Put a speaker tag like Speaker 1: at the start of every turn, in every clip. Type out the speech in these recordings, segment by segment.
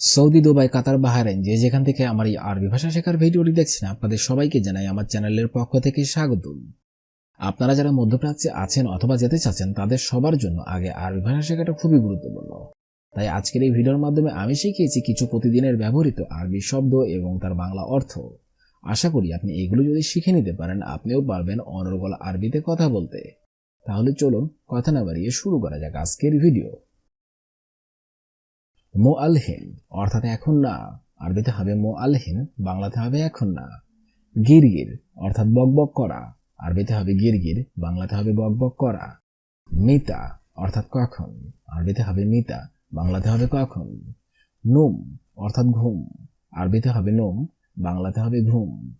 Speaker 1: Saudi, Dubai, কাতার বাহারেন যে যেখান থেকে আমার এই আরবি ভাষা শেখার ভিডিওটি দেখছেন, আপনাদের সবাইকে জানাই আমার চ্যানেলের পক্ষ থেকে স্বাগতম। আপনারা যারা মধ্যপ্রাচ্যে আছেন অথবা যেতে চাচ্ছেন, তাদের সবার জন্য আগে আরবি ভাষা শেখাটা খুবই গুরুত্বপূর্ণ। তাই আজকের এই ভিডিওর মাধ্যমে আমি শিখিয়েছি কিছু প্রতিদিনের ব্যবহৃত আরবি শব্দ এবং তার বাংলা অর্থ। আশা করি আপনি এগুলো যদি শিখে নিতে পারেন, আপনিও পারবেন অনর্গল আরবিতে কথা বলতে। তাহলে চলুন, কথা না বাড়িয়ে শুরু করা যাক আজকের ভিডিও। মো আলহিন অর্থাৎ এখন না, আরবিতে হবে মো আলহিন বাংলাতে হবে এখন না। গিরগির, অর্থাৎ বকবক করা। আরবিতে হবে গিরগির, বাংলাতে হবে বকবক করা। মিতা, অর্থাৎ কখন। আরবিতে হবে মিতা, বাংলাতে হবে কখন। নুম, অর্থাৎ ঘুম। আরবিতে হবে নোম, বাংলাতে হবে ঘুম।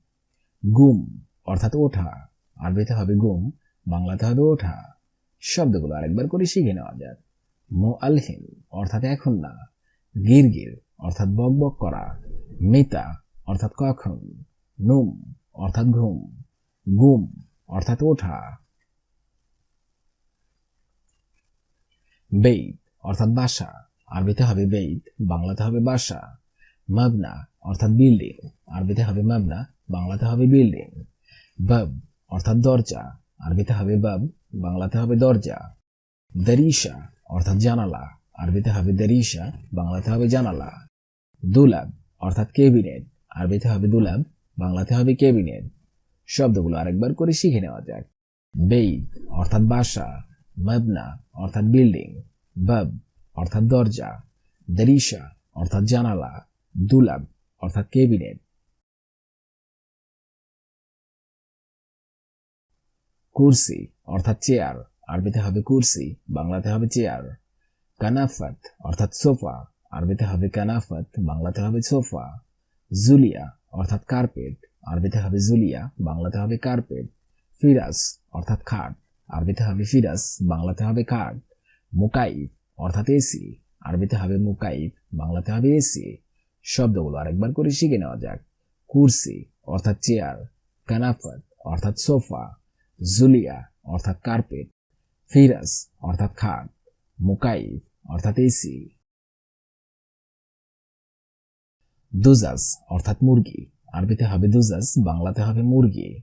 Speaker 1: গুম, অর্থাৎ ওঠা। আরবিতে হবে গুম, বাংলাতে হবে ওঠা। শব্দগুলো আরেকবার করে শিখে নেওয়া যাক। মো আলহিন অর্থাৎ এখন না। গিরগির অর্থাৎ বকবক করা, মিতা, অর্থাৎ কখন, নুম, অর্থাৎ ঘুম, গুম, অর্থাৎ ওঠা, বেইত, অর্থাৎ বাসা, আরবিতে হবে বেদ বাংলাতে হবে বাসা, মাবনা, অর্থাৎ বিল্ডিং, আরবিতে হবে মাবনা, বাংলাতে হবে বিল্ডিং, বাব, অর্থাৎ দরজা, আরবিতে হবে বাব, বাংলাতে হবে দরজা, দরিশা, অর্থাৎ জানালা আরবিতে হবে দরিশা, বাংলাতে হবে জানালা। দুলাব, অর্থাৎ কেবিনেট। আরবিতে হবে দুলাব, বাংলাতে হবে কেবিনেট। শব্দগুলো আরেকবার করে শিখে নেওয়া যাক। বেইদ অর্থাৎ বাসা। মাবনা, অর্থাৎ বিল্ডিং। বাব, অর্থাৎ দরজা। দরিশা, অর্থাৎ জানালা। দুলাব, অর্থাৎ কেবিনেট। কুরসি, অর্থাৎ চেয়ার। আরবিতে হবে কুরসি, বাংলাতে হবে চেয়ার। কানাফাত, অর্থাৎ সোফা। আরবিতে হবে কানাফাত, বাংলাতে হবে সোফা। জুলিয়া, অর্থাৎ কার্পেট। আরবিতে হবে জুলিয়া, বাংলাতে হবে কার্পেট। ফিরাস, অর্থাৎ খাট। আরবিতে হবে ফিরাস, বাংলাতে হবে খাট। মুকাইব, অর্থাৎ এসি। আরবিতে হবে মুকাইব, বাংলাতে হবে এসি। শব্দগুলো আরেকবার করে শিখে নেওয়া যাক। কুরসি, অর্থাৎ চেয়ার। কানাফাত, অর্থাৎ সোফা। জুলিয়া, অর্থাৎ কার্পেট। ফিরাস, অর্থাৎ খাট। মুকাইব অর্থাৎ এসি। দুজাস অর্থাৎ মুরগি। আরবিতে হবে দুজাস বাংলাতে হবে মুরগি।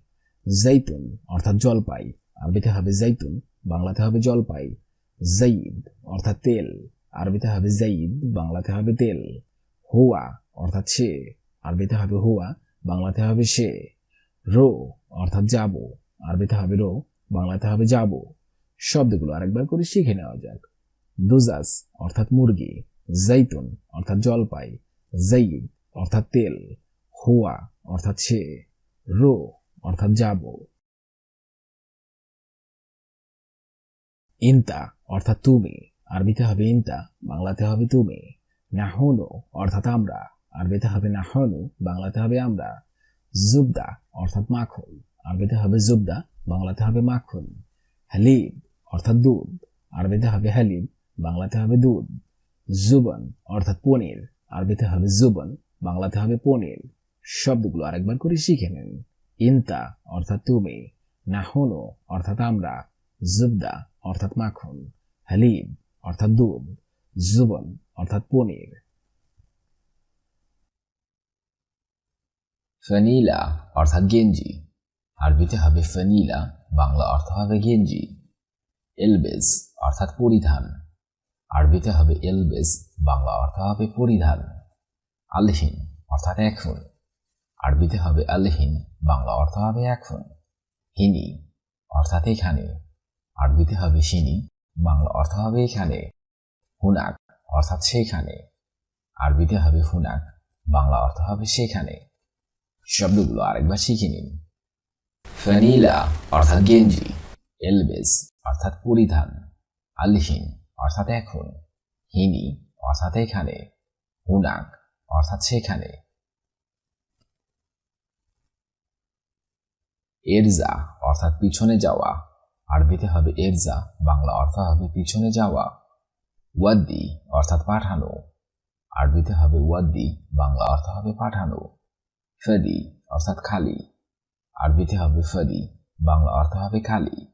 Speaker 1: জৈতুন, অর্থাৎ জলপাই। আরবিতে হবে জৈতুন, বাংলাতে হবে জলপাই। জঈদ, অর্থাৎ তেল। আরবিতে হবে জঈদ, বাংলাতে হবে তেল। হুয়া, অর্থাৎ সে। আরবিতে হবে হুয়া, বাংলাতে হবে সে। রো, অর্থাৎ যাব আরবিতে হবে রো, বাংলাতে হবে যাব শব্দগুলো আরেকবার করে শিখে নেওয়া যাক। দুজাস অর্থাৎ মুরগি, জৈতুন, অর্থাৎ জলপাই, জঈদ, অর্থাৎ তেল, হুয়া, অর্থাৎ সে, রো, অর্থাৎ যাব ইন্তা, অর্থাৎ তুমি, আরবিতে হবে ইন্তা, বাংলাতে হবে তুমি। নাহনু, অর্থাৎ আমরা, আরবিতে হবে নাহনু, বাংলাতে হবে আমরা। জুবদা, অর্থাৎ মাখন, আরবিতে হবে জুবদা, বাংলাতে হবে মাখন। হালিব, অর্থাৎ দুধ, আরবিতে হবে হালিব বাংলাতে হবে দুধ, জুবন, অর্থাৎ পনির। আরবিতে হবে জুবন, বাংলাতে হবে পনির। শব্দগুলো আরেকবার করে শিখে নিন। ইন্তা, অর্থাৎ তুমি। নাহনু, অর্থাৎ আমরা। জুবদা, অর্থাৎ মাখন। হালিব অর্থাৎ দুধ। জুবন, অর্থাৎ পনির।
Speaker 2: ফেনিলা, অর্থাৎ গেঞ্জি। আরবিতে হবে ফেনিলা, বাংলা অর্থ হবে গেঞ্জি। এলবেস, অর্থাৎ পরিধান। আরবিতে হবে এলবেস, বাংলা অর্থ হবে পরিধান, আলহিন অর্থাৎ এখন আরবিতে হবে আলহিন, বাংলা অর্থ হবে এখন হিনি অর্থাৎ এখানে। আরবিতে হবে সিনি বাংলা অর্থ হবে এখানে। হুনাক অর্থাৎ সেখানে। আরবিতে হবে হুনাক, বাংলা অর্থ হবে সেখানে। শব্দগুলো আরেকবার শিখে নিন। ফেনিলা অর্থাৎ গেঞ্জি, এলবেস অর্থাৎ পরিধান, আলহিন অর্থাৎ এখন হিনি অর্থাৎ এখানে হুনাক, অর্থাৎ সেখানে এরজা, অর্থাৎ পিছনে যাওয়া, আরবিতে হবে এরজা, বাংলা অর্থ হবে পিছনে যাওয়া, ওয়াদ্দি, অর্থাৎ পাঠানো, আরবিতে হবে ওয়াদ্দি, বাংলা অর্থ হবে পাঠানো, ফদি, অর্থাৎ খালি, আরবিতে হবে ফদি, বাংলা অর্থ হবে খালি।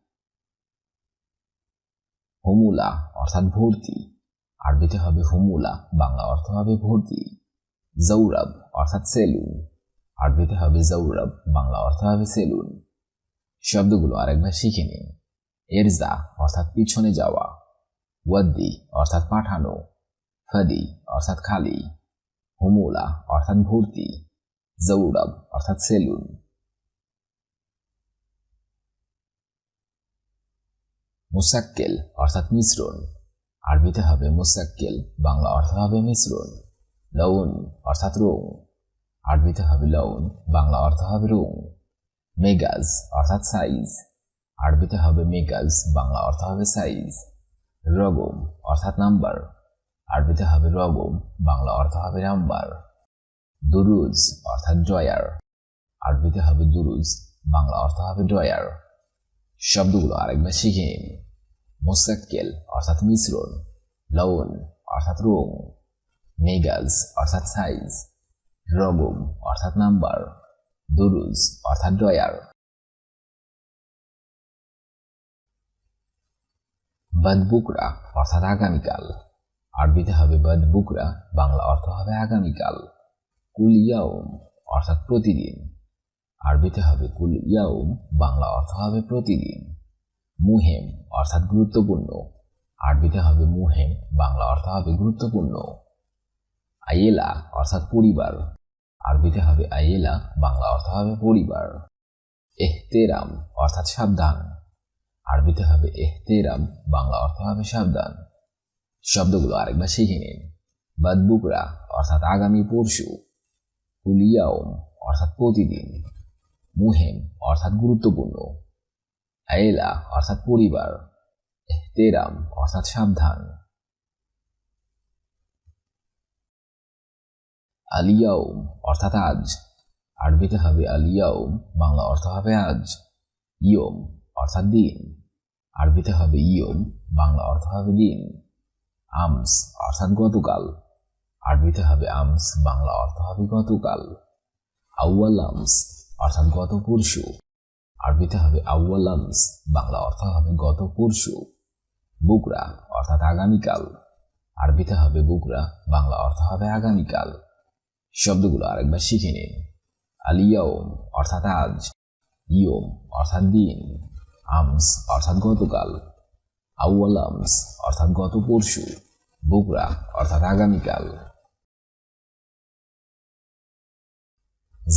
Speaker 2: হুমুলা অর্থাৎ ভর্তি। আরবিতে হবে হুমুলা, বাংলা অর্থ হবে ভর্তি। জৌরব অর্থাৎ সেলুন। আরবিতে হবে জৌরব, বাংলা অর্থ হবে সেলুন। শব্দগুলো আরেকবার শিখে নিন। এরজা অর্থাৎ পিছনে যাওয়া। ওয়াদ্দি অর্থাৎ পাঠানো। ফাদি অর্থাৎ খালি। হুমুলা অর্থাৎ ভর্তি। জৌরব অর্থাৎ সেলুন। মুসাক্কেল অর্থাৎ মিশ্রণ। আরবিতে হবে মুসাক্কেল, বাংলা অর্থ হবে মিশ্রণ। লউন অর্থাৎ রং আরবিতে হবে লউন, বাংলা অর্থ হবে রং মেগাজ অর্থাৎ সাইজ। আরবিতে হবে মেগাজ, বাংলা অর্থ হবে সাইজ। রগম অর্থাৎ নাম্বার। আরবিতে হবে রগম, বাংলা অর্থ হবে নাম্বার। দুরুজ অর্থাৎ ড্রয়ার। আরবিতে হবে দুরুজ, বাংলা অর্থ হবে ড্রয়ার। শব্দগুলো আরেকবার শিখে নিন। মোসাক্কেল, অর্থাৎ মিশ্রণ, লবণ, অর্থাৎ রং মেগাজ, অর্থাৎ সাইজ, রগম, অর্থাৎ নাম্বার, দুরুজ, অর্থাৎ ড্রয়ার। বদবুকরা, অর্থাৎ আগামীকাল। আরবিতে হবে বদবুকরা, বাংলা অর্থ হবে আগামীকাল। কুল ইয়াউম অর্থাৎ প্রতিদিন। আরবিতে হবে কুল ইয়াউম বাংলা অর্থ হবে প্রতিদিন। মুহেম অর্থাৎ গুরুত্বপূর্ণ। আরবিতে হবে মুহেম, বাংলা অর্থ হবে গুরুত্বপূর্ণ। আইয়েলা অর্থাৎ পরিবার। আরবিতে হবে আইয়েলা, বাংলা অর্থ হবে পরিবার। এহতেরাম অর্থাৎ সাবধান। আরবিতে হবে এহতেরাম, বাংলা অর্থ হবে সাবধান। শব্দগুলো আরেকবার শিখে নিন। বাদবুকরা অর্থাৎ আগামী পরশু। কুলিয়াওম অর্থাৎ প্রতিদিন। মুহেম অর্থাৎ গুরুত্বপূর্ণ। আয়েলা অর্থাৎ পরিবার, এহতেরাম, অর্থাৎ সাবধান। আলিয়াউম অর্থাৎ আজ। আরবিতে হবে আলিয়াউম বাংলা অর্থ হবে আজ। ইয়ম, অর্থাৎ দিন। আরবিতে হবে ইয়ম, বাংলা অর্থ হবে দিন। আমস, অর্থাৎ গতকাল। আরবিতে হবে আমস, বাংলা অর্থ হবে গতকাল। আউয়াল আমস, অর্থাৎ গত পরশু। আরবিতে হবে আউয়ালমস বাংলা অর্থ হবে গত পরশু, বুকরা অর্থাৎ আগামীকাল। আরবিতে হবে বুকরা, বাংলা অর্থ হবে আগামীকাল। শব্দগুলো আরেকবার শিখে নিন। আলিয়াওম অর্থাৎ আজ, ইয়ম অর্থাৎ দিন, আমস অর্থাৎ গতকাল, আউয়াল অর্থাৎ গত পরশু, বুকরা অর্থাৎ আগামীকাল।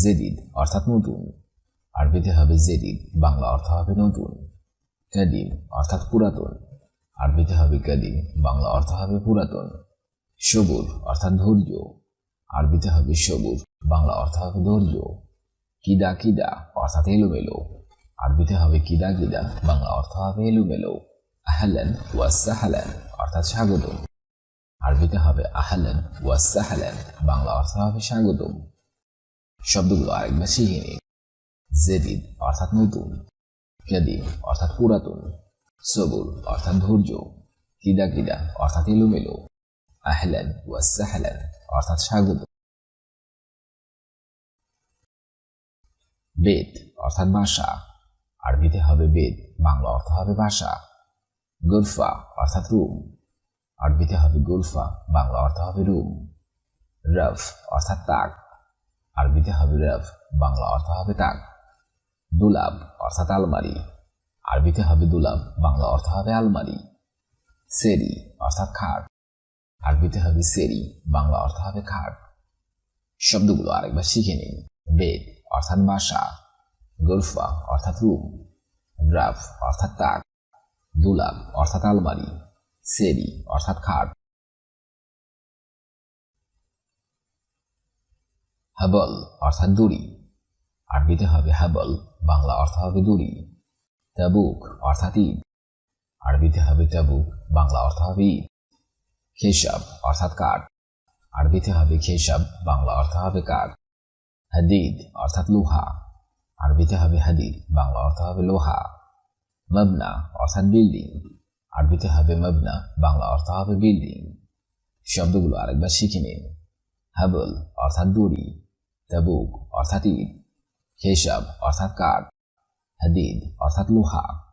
Speaker 2: জেদিদ অর্থাৎ নতুন। আরবিতে হবে জেদিদ, বাংলা অর্থ হবে নতুন। কাদিম অর্থাৎ পুরাতন। আরবিতে হবে কাদিম, বাংলা অর্থ হবে পুরাতন। সবুর অর্থাৎ ধৈর্য। আরবিতে হবে সবুর বাংলা অর্থ হবে ধৈর্য। কিদা কিদা অর্থাৎ এলোমেলো। আরবিতে হবে কিদা কিদা, বাংলা অর্থ হবে এলোমেলো। আহলেন ওয়াসাহালেন অর্থাৎ স্বাগত আরবিতে হবে আহলেন ওয়াসাহালেন বাংলা অর্থ হবে স্বাগতম। শব্দগুলো আরেকবার শিখে নিন। জেদিদ, অর্থাৎ নতুন কাদিম অর্থাৎ পুরাতন, সবুর, অর্থাৎ ধৈর্য, কিদা কিদা, অর্থাৎ এলোমেলো, আহলেন ওয়াসাহালেন অর্থাৎ স্বাগত। বেদ, অর্থাৎ ভাষা, আরবিতে হবে বেদ, বাংলা অর্থ হবে ভাষা। গুলফা অর্থাৎ রুম, আরবিতে হবে গুলফা বাংলা অর্থ হবে রুম। রফ, অর্থাৎ তাক, আরবিতে হবে রফ, বাংলা অর্থ হবে তাক। দুলাব অর্থাৎ আলমারি। আরবিতে হবে দুলাব বাংলা অর্থ হবে আলমারি। সেরি, অর্থাৎ খাট। আরবিতে হবে সেরি, বাংলা অর্থ হবে খাট। শব্দগুলো আরেকবার শিখে নিন। বেদ অর্থাৎ বাসা। গরফা অর্থাৎ রুম। রাফ অর্থাৎ তাক। দুলাব অর্থাৎ আলমারি। সেরি, অর্থাৎ খাট। হাবল, অর্থাৎ দড়ি। আরবিতে হবে হাবল বাংলা অর্থ হবে দড়ি তাবুক অর্থাৎ ঈদ। আরবিতে হবে তাবুক, বাংলা অর্থ হবে ঈদ। খেসাব অর্থাৎ কাঠ। আরবিতে হবে খেসাব, বাংলা অর্থ হবে কাঠ। হাদিদ অর্থাৎ লোহা। আরবিতে হবে হাদিদ, বাংলা অর্থ হবে লোহা। মবনা অর্থাৎ বিল্ডিং। আরবিতে হবে মবনা, বাংলা অর্থ হবে বিল্ডিং। শব্দগুলো আরেকবার শিখে নিন। হাবল অর্থাৎ দড়ি। তাবুক অর্থাৎ ঈদ। খেসাব অর্থাৎ কাঠ হাদিদ, অর্থাৎ লোহা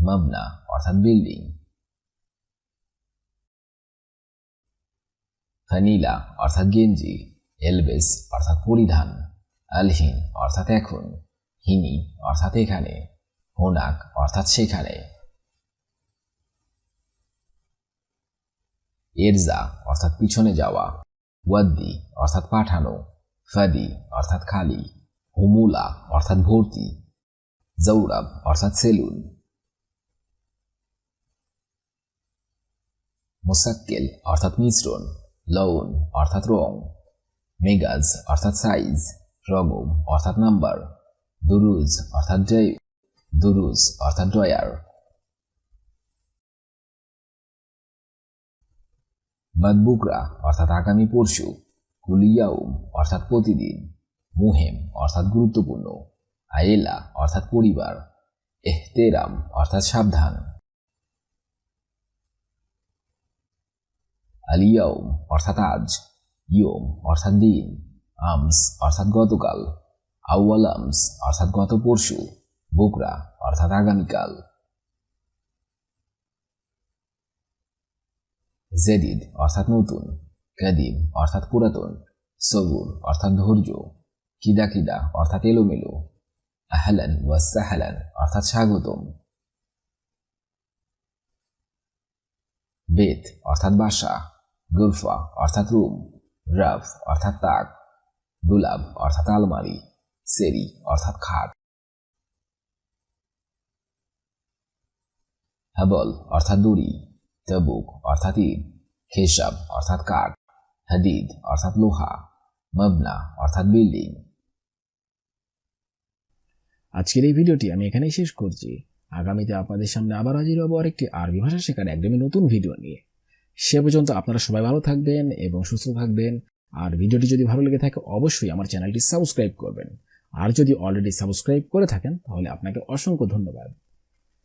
Speaker 2: মবনা অর্থাৎ বিল্ডিং। ফানিলা অর্থাৎ গেঞ্জি। এলবেস, অর্থাৎ পরিধান। আলহিন, অর্থাৎ এখন। হিনি, অর্থাৎ এখানে। হোনাক, অর্থাৎ সেখানে। এরজা, অর্থাৎ পিছনে যাওয়া। ওয়াদ্দি, অর্থাৎ পাঠানো। ফাদি, অর্থাৎ খালি। হুমুলা অর্থাৎ ভর্তি। জৌরাব অর্থাৎ সেলুন। মোসাক্কেল অর্থাৎ মিশ্রণ। লউন অর্থাৎ রং। মেগাজ অর্থাৎ সাইজ রগম অর্থাৎ নাম্বার দুরুজ অর্থাৎ ড্রাইভ দুরুজ অর্থাৎ ড্রয়ার বাদবুকরা অর্থাৎ আগামী পরশু। কুলিয়াউম অর্থাৎ প্রতিদিন। মুহেম, অর্থাৎ গুরুত্বপূর্ণ। আয়েলা অর্থাৎ পরিবার। এহতেরাম, অর্থাৎ সাবধান। আলিয়াউম অর্থাৎ আজ। ইয়ম, অর্থাৎ দিন। আমস, অর্থাৎ গতকাল। আউয়াল আমস অর্থাৎ গত পরশু। বোকরা, অর্থাৎ আগামীকাল। জেদিদ, অর্থাৎ নতুন। কাদিম, অর্থাৎ পুরাতন। সবুর অর্থাৎ ধৈর্য। কিদা কিদা অর্থাৎ এলোমেলো। আহলান ওয়া সাহালান, অর্থাৎ স্বাগতম। বেত, অর্থাৎ বাসা। গুলফা অর্থাৎ রুম। রাফ, অর্থাৎ তাক। দুলাব, অর্থাৎ আলমারি। সেরি, অর্থাৎ খাট। হাবল, অর্থাৎ দড়ি। তবুক, অর্থাৎ ঈদ খেসাব, অর্থাৎ কাঠ। হাদিদ, অর্থাৎ লোহা। মবনা, অর্থাৎ বিল্ডিং।
Speaker 1: আজকের এই ভিডিওটি আমি এখানেই শেষ করছি। আগামীতে আপনাদের সামনে আবার হাজির হব আরেকটি আরবি ভাষা শেখার একদমই নতুন ভিডিও নিয়ে। সে পর্যন্ত আপনারা সবাই ভালো থাকবেন এবং সুস্থ থাকবেন। আর ভিডিওটি যদি ভালো লেগে থাকে, অবশ্যই আমার চ্যানেলটি সাবস্ক্রাইব করবেন। আর যদি অলরেডি সাবস্ক্রাইব করে থাকেন, তাহলে আপনাকে অসংখ্য ধন্যবাদ।